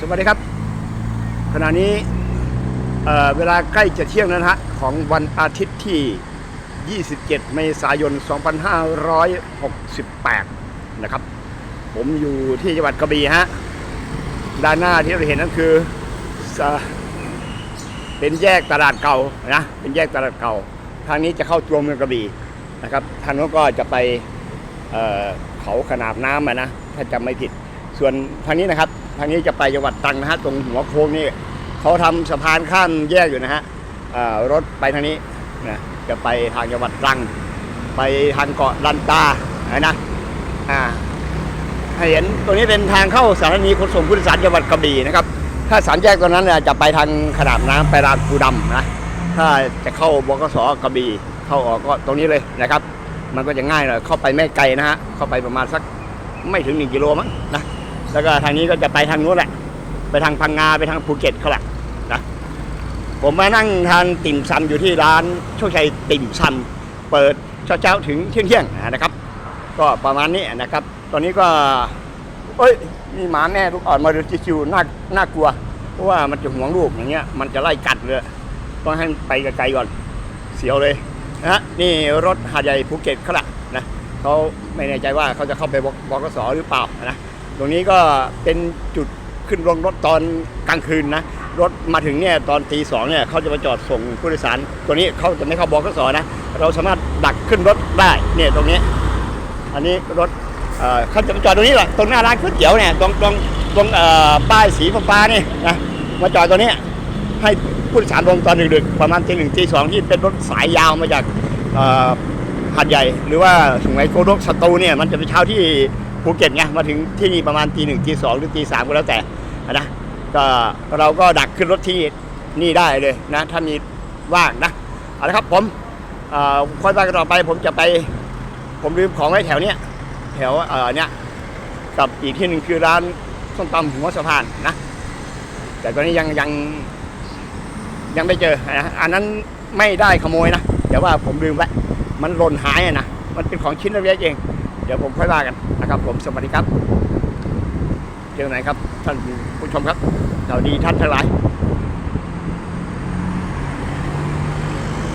สวัสดีครับ ขณะนี้เเวลาใกล้จะเที่ยงแล้วนะฮะของวันอาทิตย์ที่ 27 เมษายน 2568 นะครับ ผมอยู่ที่จังหวัดกระบี่ฮะด้านหน้าที่เราเห็นนั่นคือเป็นแยกตลาดเก่านะเป็นแยกตลาดเก่า ทางนี้จะเข้าตัวเมืองกระบี่นะครับทางโน้นก็จะไปเเขาขนาบน้ำอะนะถ้าจำไม่ผิด ส่วนทางนี้นะครับ ทางนี้จะไปจังหวัดตรังนะฮะตรงหัวโค้งนี่เขาทำสะพานข้ามแยกอยู่นะฮะรถไปทางนี้นะจะไปทางจังหวัดตรัง ไปทางเกาะลันตานะนะอ่าเห็นตัวนี้เป็นทางเข้าสถานีขนส่งผู้โดยสารจังหวัดกระบี่นะครับ ถ้าสามแยกตรงนั้นจะไปทางขนาบน้ำไปรานปูดำนะถ้าจะเข้าบกสกระบี่เข้าออกก็ตรงนี้เลยนะครับ มันก็จะง่ายหน่อยเข้าไปไม่ไกลนะฮะเข้าไปประมาณสักไม่ถึงหนึ่งกิโลมั้งนะ แล้วก็ทางนี้ก็จะไปทางนู้นแหละ ไปทางพังงาไปทางภูเก็ตเขาแหละนะผมมานั่งทานติ่มซำอยู่ที่ร้านโชคชัยติ่มซำเปิดเช้าๆถึงเที่ยงๆนะครับ ก็ประมาณนี้นะครับ ตอนนี้ก็ เอ้ยมีหมาแม่ลูกอ่อนมาดูจิวๆน่าน่ากลัว เพราะว่ามันจะห่วงลูกอย่างเงี้ย มันจะไล่กัดเลย ต้องให้ไปไกลๆก่อน เสียวเลยนะนี่รถหาดใหญ่ภูเก็ตเขาละนะเขาไม่แน่ใจว่าเขาจะเข้าไปบกบกสหรือเปล่านะ ตรงนี้ก็เป็นจุดขึ้นลงรถตอนกลางคืนนะ รถมาถึงเนี่ยตอนตีสองเนี่ยเขาจะมาจอดส่งผู้โดยสาร ตัวนี้เขาจะไม่เข้าบอกสอนะ เราสามารถดักขึ้นรถได้เนี่ยตรงนี้ อันนี้รถเขาจะมาจอดตรงนี้แหละตรงหน้าร้านก๋วยเตี๋ยวเนี่ยตรงตรงตรงป้ายสีฟ้าๆนี่นะมาจอดตรงนี้ให้ผู้โดยสารลงตอนดึกๆประมาณตีหนึ่งตีสองที่เป็นรถสายยาวมาจากหาดใหญ่ หรือว่าสุไหงโกลกสตูเนี่ยมันจะไปเช้าที่ ภูเก็ตไงมาถึงที่นี่ประมาณตีหนึ่งตีสองหรือตีสามก็แล้วแต่นะก็เราก็ดักขึ้นรถที่นี่ได้เลยนะถ้ามีว่างนะเอาละครับผมค่อยไปกันต่อไปผมจะไป ผมลืมของไว้แถวเนี้ยแถวเอ่อเนี้ยกับอีกที่หนึ่งคือร้านส้มตำหัวสะพานนะ แต่ตอนนี้ยังยังยังไม่เจอนะอันนั้นไม่ได้ขโมยนะแต่ว่าผมลืมไว้มันหล่นหายนะมันเป็นของชิ้นเล็กๆเอง เดี๋ยวผมค่อยว่ากันนะครับผมสวัสดีครับเจอไหนครับท่านผู้ชมครับสวัสดีท่านทั้งหลาย